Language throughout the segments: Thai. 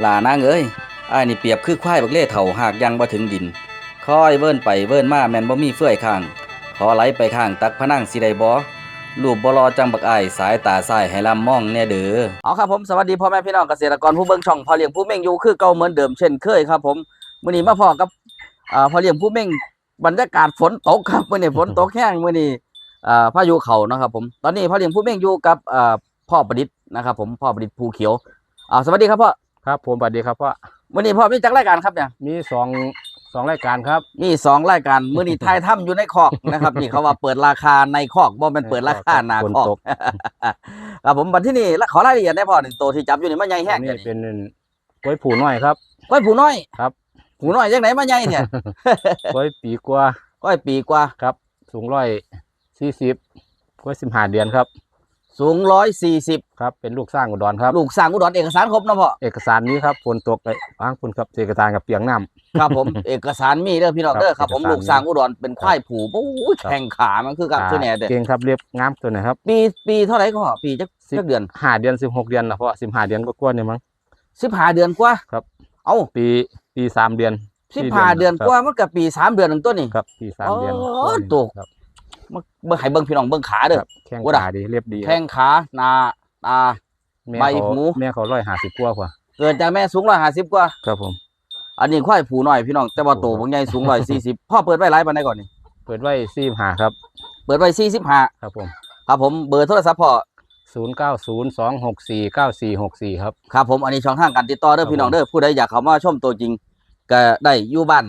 หลานางเอ้ยไอ้นี่เปรียบคือควายบักเล่เฒ่าหากยังบ่ถึงดินคอยเวิ้นไปเวิ้นมาแม่นบ่มีเฟื่อยข้าง ขอไหลไปข้างตักพนังสิได้บ่รูปบ่รอจังบักอายสายตาซ้ายให้ลำมองแน่เด้อเอาครับผมสวัสดีพ่อแม่พี่น้องเกษตรกรผู้เบิ่งช่องพ่อเลี้ยงผู้เม่งอยู่คือเก่าเหมือนเดิมเช่นเคยครับผมมื้อนี้มาพอกับอ่าพ่อเลี้ยงผู้เม่งบรรยากาศฝนตกครับมื้อนี้ฝนตกแห้งมื้อนี้อ่าพายุเข้านะครับผมตอนนี้พ่อเลี้ยงผู้เม่งอยู่กับอ่าพ่อประดิษฐ์นะครับผมพ่อประดิษฐ์ภูเขียวอ่าสวัสดีครับพ่อ ครับ ผมสวัสดีครับพ่อมื้อนี้พ่อมีจักรายการครับเนี่ยมีสองสองรายการครับมีสองรายการมื้อนี้ทายถ้ำอยู่ในคอกนะครับ นี่เขาว่าเปิดราคาในคอกบ่แม่นเปิดราคาหน้าฝนคอกตกครับผมบัดที่นี่แล้วขอรายละเอียดได้พ่อหนึ่งตัวที่จับอยู่นี่มันใหญ่แห้อังนจันี้งเป็นกล้วยผูน้อยครับก้อยผูน้อยครับผูน้อยจังไหนมาใหญ่เนี่ยกล้วยปีกว่าก้อยปีกว่าครับ สูงร้อยสี่สิบกล้วยสิบห้าเดือนครับ สูงร้อยสี่สิบครับเป็นลูกสร้างอุดรครับ ลูกสร้างอุดรเอกสารครบเนาะพ่อเอกสารนี้ครับฝนตกไปอ้างคุณครับเอกสารกับเปียงน้ำครับผมเอกสารมีเด้อพี่น้องเด้อครับผมเอกสารลูกสร้างอุดรเป็นควายผูโอ้ยครับแข่งขามันคือกับคือแหน่เด้อเก่งครับเรียบงามตัวไหนครับ ปีปีเท่าไหร่ก็ปีจักสิบจักเดือนห้าเดือนสิบหกเดือนนะพ่อสิบห้าเดือนก็กล้วยเนี่ยมั้งสิบห้าเดือนกว่าครับ เอ้าปีปีสามเดือนสิบห้าเดือนกว่ามันก็ปีสามเดือนหนึ่งตัวนี่ครับปีสามเดือนโอ้กล้วยตัวครับ มาเบิ่งให้เบิ่งพี่น้องเบิ่งขาเด้อ ครับแข้งว่าด่ะ ขาดีเรียบดีครับแข้งขาหน้าตา แม่ใบเขาหูแม่เขาร้อยห้าสิบกว่ากว่าเกิดจากแม่สูงร้อยห้าสิบกว่า ครับผม อันนี้ควายผูน้อยพี่น้องแต่ว่าโตบางใหญ่สูงร้อยสี่สิบพ่อเปิดไว้หลายปันได้ก่อนนี่เปิดไว้สี่หาครับ เปิดไว้สี่สิบห้าครับผมครับผมเบอร์โทรศัพท์พ่อศูนย์เก้าศูนย์สองหกสี่เก้าสี่หกสี่ครับ ครับผมอันนี้ช่องทางการติดต่อเด้อครับพี่น้องผมเด้อผู้ใดอยากเข้ามาชมตัวจริงก็ได้อยู่บ้าน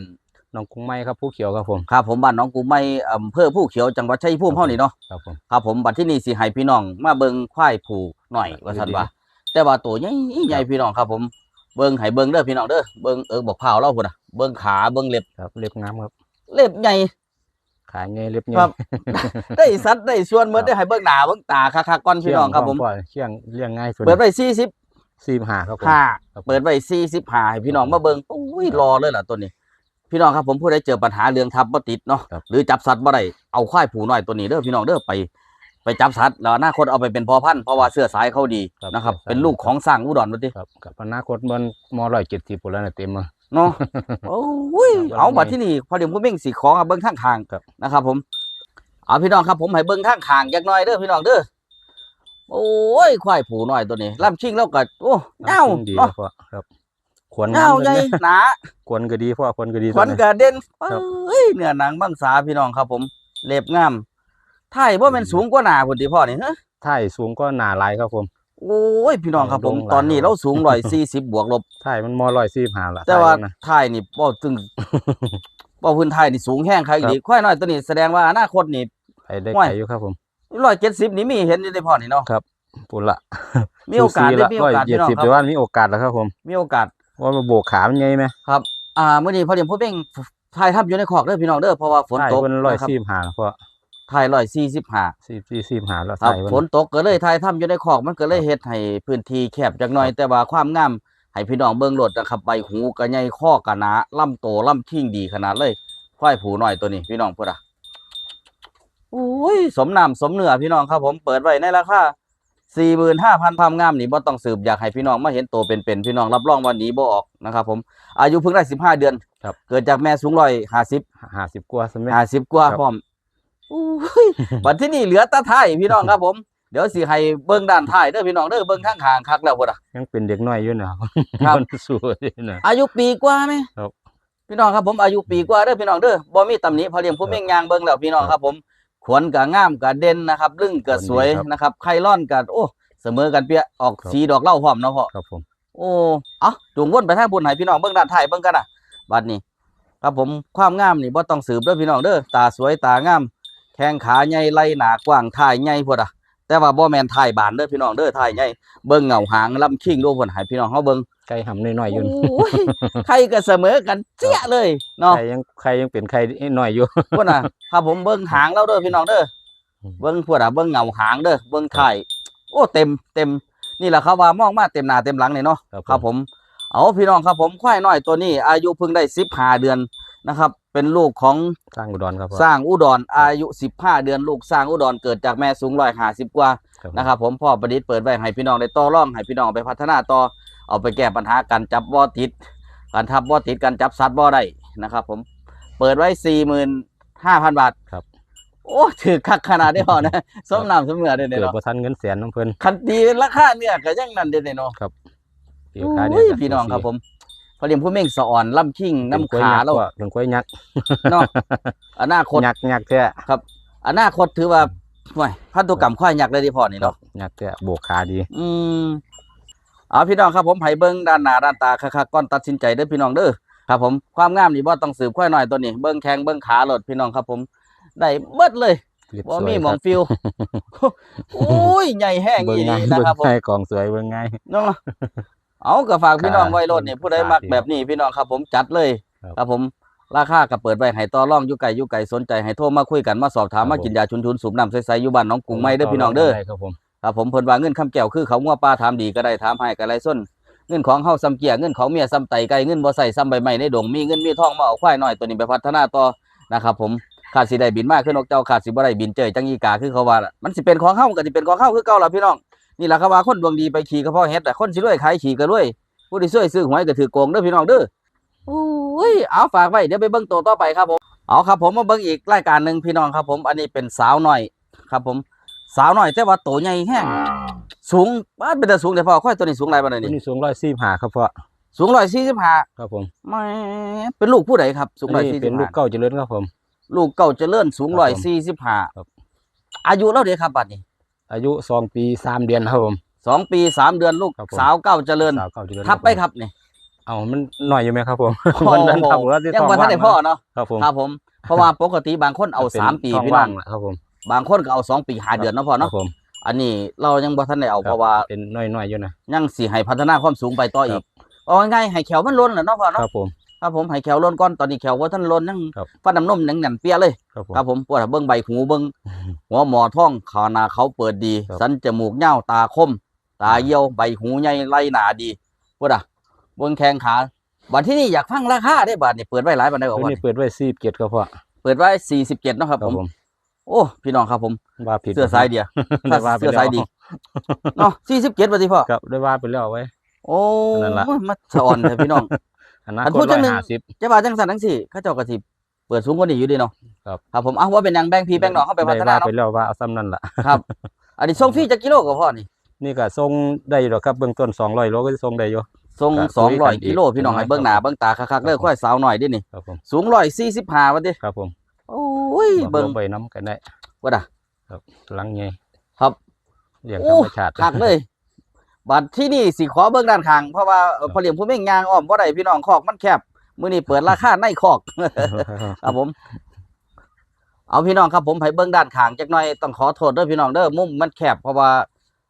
น้องกุ้งไม้ครับผู้เขียวครับผมครับผมบ้านหน้องกูไม่อำเภอผู้เขียวจังหวัดชัยภูมิเฮานี่เนาะครับผมครับผมบัดที่นี่สิให้พี่น้องมาเบิ่งควายผูหน่อยว่าซั่นว่าแต่ว่าตัวใหญ่ใหญ่พี่น้องครับผมเบิ่งให้เบิ่งเด้อพี่น้องเด้อเบิ่งเออบอกพร้าวเราพุ่นน่ะเบิ่งขาเบิ่งเล็บครับเล็บงามครับเล็บใหญ่ ขาเงยเล็บเงยครับ ได้สัตว์ได้ส่วนเหมือนได้ให้เบิ่งหน้าเบิ่งตาคักๆก่อนพี่น้องครับผม เชี่ยงเลี้ยงง่ายสุดเปิดไว้สี่สิบสี่หาครับผม ห้าครับผม เปิดไว้สี่สิบห้าให้พี่น้องมาเบิ่งโอ้ยรอเลยล่ะตัวนี้ พี่น้องครับผมผู้ใดเจอปัญหาเรื่องทับบ่ติดเนาะครับหรือจับสัตว์บ่ได้เอาควายผูน้อยตัวนี้เด้อพี่น้องเด้อไป ไปจับสัตว์แล้วอนาคตเอาไปเป็นพ่อพันธุ์เพราะว่าเสื้อสายเขาดีนะครับ เป็นลูกของสร้างอุดรว่าติครับกับอนาคตมันมร้อยเจ็ดสิบปุ่นแล้วนะเต็มมาเนาะโอ้ยครับเอาบัดที่นี่พอเดี๋ยวผมเม่งสิของเอาเบิ่งข้างทางครับนะครับ ผมเอาพี่น้องครับผมให้เบิ่งข้างทางจักหน่อยเด้อพี่น้องเด้อโอ้ยควายผูน้อยตัวนี้ล่ำชิงแล้วก็โอ้เงาดีเนาะพ่อครับข วนเงาใหญ่หนาขวนก็ดีพ่อขวนก็ดีขวัญตัวนี้กระเด็นครับเอ้ยเนื้อหนังบางสาพี่น้องครับ ผมเล็บงามไทยว่ามันสูงกว่าหนาพุ่นติพ่อนี่ฮะถ่ายสูงก็หนาหลายครับผมโอ้ยพี่น้องครับผมลงหลายตอนนี้เราสูงร้อยสี่สิบบวกลบถ่ายมันมร้อยสี่หาละแต่ว่าถ่ยนะไทยนี่บ่ตึงบ่พื้นไทยนี่สูงแห้งใครดีควายน้อยตัวนี้แสดงว่าอนาคตนี่ไปได้ห้วยไกลอยู่ครับผมร้อยเจ็ดสิบนี่มีเห็นอยู่ในพ่อนี่เนาะปุ่นละมีโอกาสได้มีโอกาสเจ็พี่ดน้องสิบคแต่รับว่ามีโอกาสแล้วครับผมมีโอกาส ว่ามาโบกขามันไงไหมอ่ามื้อนี้พอดีผมเพ่งถ่ายทำอยู่ในคอกเด้อพี่น้องเด้อเพราะว่าฝนถ่ายตกเป็นร้อยนะครับสี่หาเพราะถ่ายร้อยสี่สิบห้าสี่สี่สี่หาแล้วครับถ่ายฝนตกก็เลยถ่ายทำอยู่ในคอกมันก็เลยเฮ็ดให้พื้นที่แคบจักหน่อยแต่ว่าความงามให้พี่น้องเบิ่งโลดนะครับใบหูก็ใหญ่ข้อก็หนาลำโตลำคิงดีขนาดเลยควายผูน้อยตัวนี้พี่น้องพุ่นอะโอ้ยสมน้ำสมเนื้อพี่น้องครับผมเปิดไว้ในราคา 45,000ความงามนี่บ่ต้องสืบอยากให้พี่น้องมาเห็นตัวเป็นๆพี่น้องรับรองว่าหนีบ่ออกนะครับผมอายุเพิ่งได้15เดือนครับ เกิดจากแม่สูง150ห้าสิบกว่าสมัยห้าสิบกว่าครับพร้อมโอ้ยบัดที่นี่เหลือแตาท้ายพี่น้องครับผมเดี๋ยวสิให้เบิ้งด้านท้ายเด้อพี่น้องเด้อเบิ้งข้างขางคักแล้วพุ่นอะยังเป็นเด็กน้อยอยู่นะครับครับมันสวยนะอายุปีกว่าไหมครับพี่น้องครับผมอายุปีกว่าเด้อพี่น้องเด้อบ่มีตำหนิพอเลี้ยงผู้เม่งยางเบิ้งแล้วพี่น้องครับผม ขวนกะงามกะเด่นนะครับลึ่งกะสวยขวนดีครับนะครับไข่ร่อนกะโอ้เสมอกันเปียออกครับสีดอกเหล้าพร้อมเนาะพ่อครับผมโอ้เอ้าจุงวนไปทางบุญให้พี่น้องเบิ่งด้านท้ายเบิ่งกันน่ะบัดนี้ ครับผมความงามนี่บ่ต้องสืบเด้อพี่น้องเด้อตาสวยตางาม แข้งขาใหญ่ไหล่หนากว้างท้ายใหญ่พุ่นอะแต่ว่าบ่แม่นท้ายบานเด้อพี่น้องเด้อท้ายใหญ่เบิ่งเงาหางลำคิงดูพุ่นให้พี่น้องเฮาเบิ่ง ไก่หำน้อยๆอยู่โอ้ยใครก็เสมอกันเสียเลยเนาะไก่ยังไข่ยังเป็นไข่น้อยอยู่พุ่นน่ะถ้าผมเบิ่งหางแล้วเด้อพี่น้องเด้ออืมเบิ่งพุ่นอะเบิ่งเงาหางเด้อเบิ่งท้ายโอ้เต็มเต็มนี่แหละครับว่ามองมาเต็มหน้าเต็มหลังนี่เนาะครับผมเอาพี่น้องครับผมควายน้อยตัวนี้ อายุเพิ่งได้สิบห้าเดือนนะครับ เป็นลูกของสร้างอุดรครับพ่อสร้างอุดรอายุสิบห้าเดือนลูกสร้างอุดรเกิดจากแม่สูงร้อยห้าสิบกว่าครับผมนะครับผมพ่อประดิษฐ์เปิดไว้ให้พี่น้องได้ต่อร่องให้พี่น้องไปพัฒนาต่อ เอาไปแก้ปัญหาการจับบ่อติด การทับบ่อติดการจับสัตว์บ่อได้นะครับ ผมเปิดไว้สี่หมื่นห้าพันบาทครับ โอ้ถือคักขนาดนี้พอนะสมน้ำสมเนื้อเด้เกิดเนาะบ่ทันเงินแสนน้ำเพิ่นคันตีราคาเนี่ยก็ยังนั่นเด้เนาะปีกายโอ้ยก็พี่น้องครับผมพอเรียนผู้เม่งสะอ่อนล่ำคิงน้ำขาแล้วเป็นกล้วยยักษ์เนาะอนาคตยักษ์ยักษ์แท้อนาคตถือว่าห่วยพันธุกรรมควายยักษ์เลยที่พอนี่ครัเนาะบยักษ์แท้โบกขาดี อืม เอาพี่น้องครับผมไผเบิ้งด้านหน้าด้านตาคักๆก่อนตัดสินใจเด้อพี่น้องเด้อครับผมความงามนี่บ่ต้องสืบควายน้อยตัวนี้เบิ้งแข้งเบิ้งขาโลดพี่น้องครับผมได้เบิดเลยเรียบว่าสวยมีหมองครับฟิวโอ้ยใหญ่แห้งเบิ่งอีง่ายนี่เบิ่นะงครับผมง่ายกองสวยเบิ่งง่ายเนาะเอาก็ฝากพี่น้องไว้รถนี่ผู้ใดมักครับแบบนี้พี่น้องครับผมจัดเลยครับครับผมราคาก็เปิดไว้ให้ต่อรองอยู่ไกลอยู่ไกลสนใจให้โทรมาคุยกันมาสอบถามครับมากินยาชุนชุนๆสูบน้ำใสๆอยู่บ้านน้องกรุงไม่เด้อพี่น้องเด้อได้ ครับผมเพิ่นว่าเงินคำแก้วคือเขางัวป้าถามดีก็ได้ถามให้ก็ไรส้นเงินของเฮาซ้ำเกียเงินของเมียซ้ำไตไก่เงินบ่ใส่ซ้ำใบไม้ในดงมีเงินมีทองมาเอาควายน้อยตัวนี้ไปพัฒนาต่อนะครับผมขาดสิได้บินมากขึ้นนกเจ้าขาดสิบ่ได้บินเจยจังอีกาคือเขาว่ามันสิเป็นของเฮาก็สิเป็นของเฮาคือเก่าล่ะพี่น้องนี่ล่ะเขาว่าคนดวงดีไปขี่ก็เพาะเฮ็ดแต่คนสิรวยขายขี่ก็รวยผู้ที่ช่วยซื้อหวยก็ถือโกงเด้อพี่น้องเด้อโอ้ยเอาฝากไว้เดี๋ยวไปเบิ่งตัวต่อไปครับผมเอาครับผมมาเบิ่งอีกรายการหนึงพี่น้องครับผม อันนี้เป็นสาวน้อยครับผม สาวน้อยแต่ว่าโตใหญ่แฮงสูงบ้านเป็นแต่สูงแต่พอค่อยตัวนี้สูงไรบ้านตัวนี่นี้สูง145ครับพ่อสูงร้อยสี่สิบห้าครับผมไม่เป็นลูกผู้ใดครับ สูงร้อยนี่สี่เป็สินบลูห้ากเก้าเจริญครับผม ลูกเก่าเจริญสูงครับร้อยผมสี่สิบห้าครับ อายุเล่าเดียครับบัดนี้อายุสองปีสามเดือนครับผม สองปีสามเดือนลูกครับผม สาวเก้าเจริญสาวเก้าเจริญทับไปผมครับนี่เอามันหน่อยอยู่ไหมครับผมมันนั้นทับว่าที่ยังท้องวันท่านได้ว่างพ่อเนาะครับผมครับผมเพราะว่าปกติบางคนเอาเป็นสามปีท้องพี่น้อว่างงครับผม บางคนก็เอาสองปีห้าเดือนเนาะพ่อครัเนาะบผมอันนี้เรายังบ่ท่านได้เอาครับเพราะว่าเป็นน้อยๆอยู่นะยังสิให้พัฒนาความสูงไปต่ออีครักบเอาง่ายๆให้แขวมันล้นแหละเนาะพ่อคเนาะรับผมครับผมให้แขวล้นก่อนตอนนี้แขวว่าท่านล้นยังครับฟันน้ำนมยังแน่นเปี้ยเลยครับผมครับผมปวดเบิ้งใบหูเบิ้งหัวหมอท้องขาหนาเขาเปิดดีครับสันจมูกเง่าตาคม ตาเยี่ยวใบหูใหญ่ไล่หนาดีปวดอะเบิ้งแข้งขาบัดที่นี่อยากฟังราคาได้บัดนี่เปิดไว้หลายบัดได้บอตัวกว่านี้เปิดไว้ซีบเกียรติครับพ่อเปิดไว้สี่สิบเจ็ดนาะครับครัผบมผม โอ้พี่น้องครับผมว่าผิดเสื้อสายเดียวได้ว่าไปเสื้อแล้วสายดีเนาะสี่สิบเจ็ดบัดที่พ่อครับได้ว่าไปแล้วไว้ โอ้นั่นล่ะมาสะอ่อนเลยพี่น้องอนาอันคพูคดตจัร้องยหนึ่งห้าสิบจะว่าจังสันทั้งสี่เข้าเจ้ากระสิเปิดสูงกว่านี้อยู่ดีเนาะครับครับผมเอาว่าเป็นหยังแบงพีแบงหนองเข้าไปพัฒนาได้ว่าเนาะไปแล้วว่าเอาซ้ำนั่นล่ะครับอันนี้ส่งฟรีจากกิโลกับพ่อนี่นี่ก็ส่งได้อยู่หรอกครับเบื้องต้นสองร้อยโลก็ส่งได้อยู่ส่งครับสองร้อยคุยกันอีกกิโลพี่น้องครับให้เบิ้งหน้าเบิ้งตาคักๆเด้อครับผมค่อยสาวหน่อยดินี่ครับผมสูงร้อยสี่สิบห้าวันดิครับผมโอ้ยเบิ่เบิ้งงไปน้ำกันได้ว่าด่ะหลังไงครับเลี้ยงธโอ้รรมชาติคักเลยบัดที่นี่สิขอเบิ้งด้านข้างเพราะว่าเอ่อครับพอเลี้ยงผู้เม่งยางอ้อมบ่ได้พี่น้องคอกมันแคบมื้อนี้เปิดราคาในคอกครับผม เอาพี่น้องครับผมให้เบิ้งด้านข้างจักหน่อยต้องขอโทษเด้อพี่น้องเด้อมุมมันแคบเพราะว่า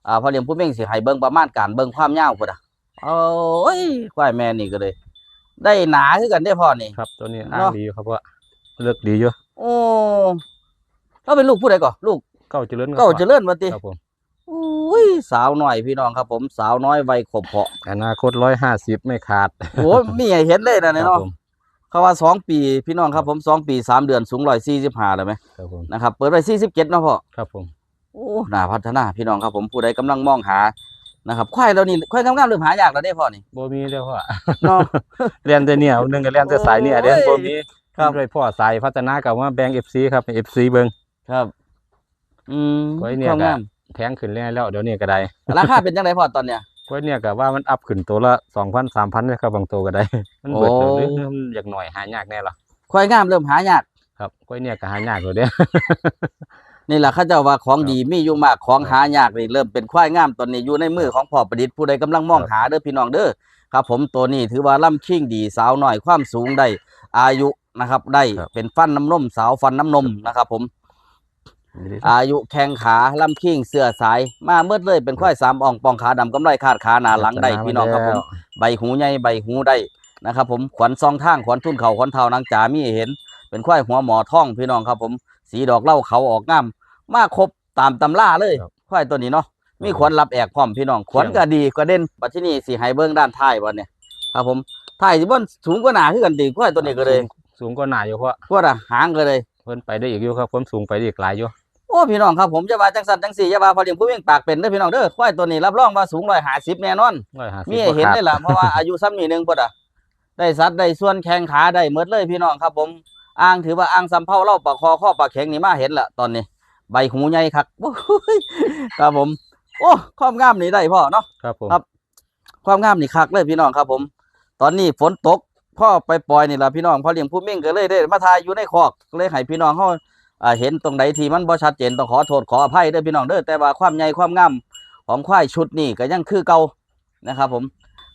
อ่าพอเลี้ยงผู้เม่งสิให้เบิ้งประมาณการเบิ้งความยาวพุ่นอะโอ้ยควายแม่นี่ก็เลย ได้หนาคือกันได้อพ่อนี่ครับ ตัวนี้เนาะอ้างดีอยู่ครับว่าเลือกดีอยู่ โอ้เราเป็นลูกผู้ใดก่อนลูกเก้าเจริญครับเก้าเจริญมาติครับผมอุ้ยสาวหน่อยพี่น้องครับ ผมสาวน้อยวัยขบเพาะอนาคตร้อยห้าสิบไม่ขาดโอ้มีให้เห็นเลยนะคเนี่ยรับเนาะผมเขาว่าสองปีพี่น้องครับผมสองปีสามเดือนสูงร้อยสี่สิบห้าเลยไหมครับผมนะครับเปิดไปสี่สิบเจ็ดนาะพ่อครับผมโอ้หน่าพัฒนาพี่น้องครับผมผู้ใดกำลังมองหานะครับควายเรานี่ควายงามๆเริ่มหายากแล้วได้พ่อนี่บ่มีแล้วพ่อเนาะเรียนแต่เนี่ยหนึงก็เรียนแต่สายเนี่ยโอ้ยเรียนบ่มี ครับด้วยพ่อสายพัฒนากับว่าแบง FC ครับ FC เบิ่งครับ อืมไว้เนี่ยความก็งามแพงขึ้นเรื่อยๆแล้วเดี๋ยวนี้ก็ได้ราคาเป็นจังไดพ่อตอนเนี้ยกล้วยเนี่ยก็ว่ามันอัพขึ้นตัวละ2,000 3,000เลยครับบางตัวก็ได้ มันเบิดโอ้เดี๋ยวนี้มันอยากหน่อยหายากแน่ล่ะควายงามเริ่มหายากครับกล้วยเนี่ยก็หายากอยู่เด้นี่แหละเขาเจ้าว่าของครับดีมีอยู่มากของครับหายากนี่เริ่มเป็นควายงามตอนนี้อยู่ในมือของพ่อประดิษฐ์ผู้ใดกำลังมองครับหาเด้อพี่น้องเด้อครับ ผมตัวนี้ถือว่าล่ำชิ่งดีสาวหน่อยความสูงได้อายุ นะครับ ได้ครับ เป็นฟันน้ำนมสาวฟันน้ำนมนะครับ ผม อายุแข้งขาล่ำชิ่งเสื้อสาย มาเมื่อเลยเป็นควายสามอ่องปองขาดำกำไรคาดขาหนาหลังได้พี่น้องครับผม ใบหูใหญ่ใบหูได้นะครับ ผมขวัญซองทางขวัญทุ่นเขาขวัญเทานางจ๋ามีให้เห็น เป็นควายหัวหมอท่องพี่น้องครับ ผม สีดอกเหล่าเขาออกงาม มาครบตามตำล่าเลยครับควายตัวนี้เนาะมีขวัญรับแอกพร้อมพี่น้องขวัญก็ดีก็เด่นปัจจุบันสีไฮเบิ้งด้านท้ายวันเนี่ยครับผมท้ายสิบนสูงกว่าหนาขึ้นกันดีควายตัวนี้ก็เลย สูงสูงกว่าหน้าอยู่เพราะพวกอะหางก็เลยเพิ่นไปได้อีกอยู่ครับผมสูงไปได้อีกหลายอยู่โอ้พี่น้องครับผมจะว่าจังสันจังสี่จะว่าพอเลี้ยงผู้เลี้ยงปากเป็นเด้อพี่น้องเด้อควายตัวนี้รับรองว่าสูง150แน่นอน150มีให้เห็นได้ล่ะเพราะว่าอายุซ้ำนี่หนึงพุ่นอะได้สัตว์ได้ส่วนแข้งขาได้หมดเลยพี่น้องครับ ผมอ้างถือว่าอ้างสำเภาเล่าปากคอข้อปากแข็งนี่มาเห็นละตอนนี้ ใบหูใหญ่คักโอ้ยครับผม โอ้ความงามนี่ได้พ่อเนาะครับผมครับ ความงามนี่คักเลยพี่น้องครับ ผม ตอนนี้ฝนตก พ่อไปปล่อยนี่ล่ะพี่น้องพอเลี้ยงผู้มิ่งก็เลยได้มาทายอยู่ในคอกเลยให้พี่น้องเฮาอ่าเห็นตรงใดที่มันบ่ชัดเจนต้องขอโทษขออภัยเด้อพี่น้องเด้อแต่ว่าความใหญ่ความงามของควายชุดนี้ก็ยังคือเก่านะครับผม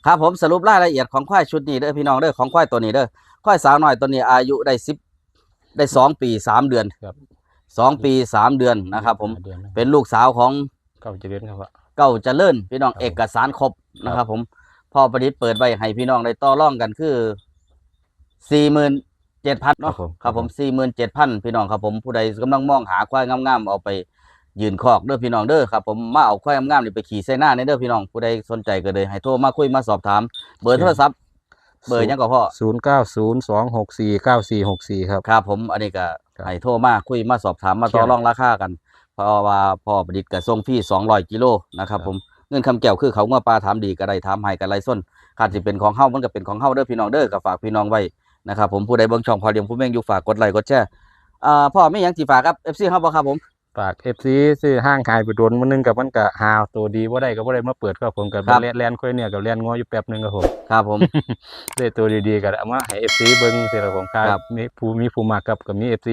ครับผมสรุปรายละเอียดของควายชุดนี้เด้อพี่น้องเด้อของควายตัวนี้เด้อควายสาวน้อยตัวนี้อายุได้สิบได้สองปีสามเดือนครับสองปีสามเดือนนะครับผมเดือนนะเป็นลูกสาวของเก้าเดือนครับว่าเก้าเจริญพี่น้องครับเอกสารครบครับนะครับผมพ่อประดิษฐ์เปิดไว้ให้พี่น้องได้ต่อร่องกันคือ สี่หมื่นเจ็ดพันเนาะครับผมสี่หมื่นเจ็ดพันพี่น้องครับผมผู้ใดกำลังมองหาควายงามๆเอาไปยืนคอกเด้อพี่น้องเด้อครับผมมาเอาควายงามๆนี่ไปขี่ใส่หน้าในเด้อพี่น้องผู้ใดสนใจก็เลยให้โทรมาคุยมาสอบถาม เบอร์โทรศัพท์เบอร์หยังก็พ่อ0902649464ครับครับผมอันนี้ก็ครับให้โทรมาคุยมาสอบถามมาต่อครับรองราคากันเพราะว่าพ่อประดิษฐ์กับส่งพี่200กิโลนะครับครับผมเงินคำแก้วคือเขาเมื่อปลาถามดีก็ได้ถามให้กันไรส้นขาดสิเป็นของเฮามันก็เป็นของเฮาเด้อพี่น้องเด้อก็ฝากพี่น้องไว้ นะครับผมผู้ใดเบิ่งช่องพอเลี้ยงผู้เม่งอยู่ฝากกดไลค์กดแชร์อ่าพ่อมีหยังสิฝากครับ FC เฮาบ่ครับผมฝาก FC ซื้อห้างขายไปโดนมื้อนึงกับมันก็หาตัวดีบ่ได้ก็บ่ได้มาเปิดครับผมกับครับแล่นแล่นค่อยเนี่ยกับแล่นงออยู่แป๊บหนึงครับผมครับผมได้ตัวดีๆก็เอามาให้ FC เบิ่งสิครับผมคครัรับบมีผู้มีผู้มักกับก็มี FC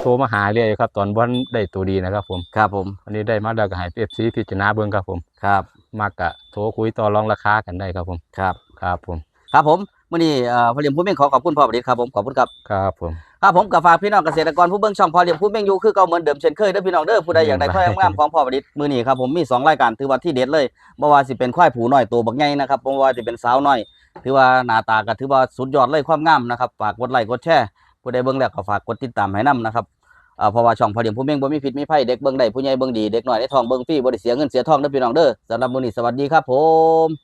โทรมาหาเรื่อยครับ ตอนบ่ทันได้ตัวดีนะครับผมครับผมวันนี้ได้มาแล้วก็ให้ FC พิจารณาเบิ่งครับผมครับมักก็โทรคุยต่อรองราคากันได้ครับผมครับครับผม ครับผม มื้อนี้เอ่อพอเลี้ยงผู้เม่งขอขอบคุณพ่อประดิษฐ์ครับผมขอบคุณครับครับผมครับผมกับฝากพี่น้องเกษตรกรผู้เบิ่งช่องพอเลี้ยงผู้เม่งอยู่คือเก่าเหมือนเดิมเช่นเคยเด้อพี่น้องเด้อผู้ใดอยากได้ควายงามๆของพ่อประดิษฐ์มื้อนี้ครับผมมีสองรายการถือว่าที่เด็ดเลยบ่ว่าสิเป็นควายผูน้อยตัวบักใหญ่นะครับบ่ว่าสิเป็นสาวน้อย ถือว่าหน้าตาก็ถือว่าสุดยอดเลยความงามนะครับฝากกดไลค์กดแชร์ผู้ใดเบิ่งแล้วก็ฝากกดติดตามให้นํนะครับเอ่อเพราะว่าช่องพอเลี้ยงผู้เม่งบ่มีผิดมีภัยเด็กเบิ่งได้ผู้ใหญ่เบิ่งดีเด็กน้อยได้ทองเบิ่งฟรีบ่ได้เสียเงินเสียทองเด้อพี่น้องเด้อสำหรับมื้อนี้สวัสดีครับผม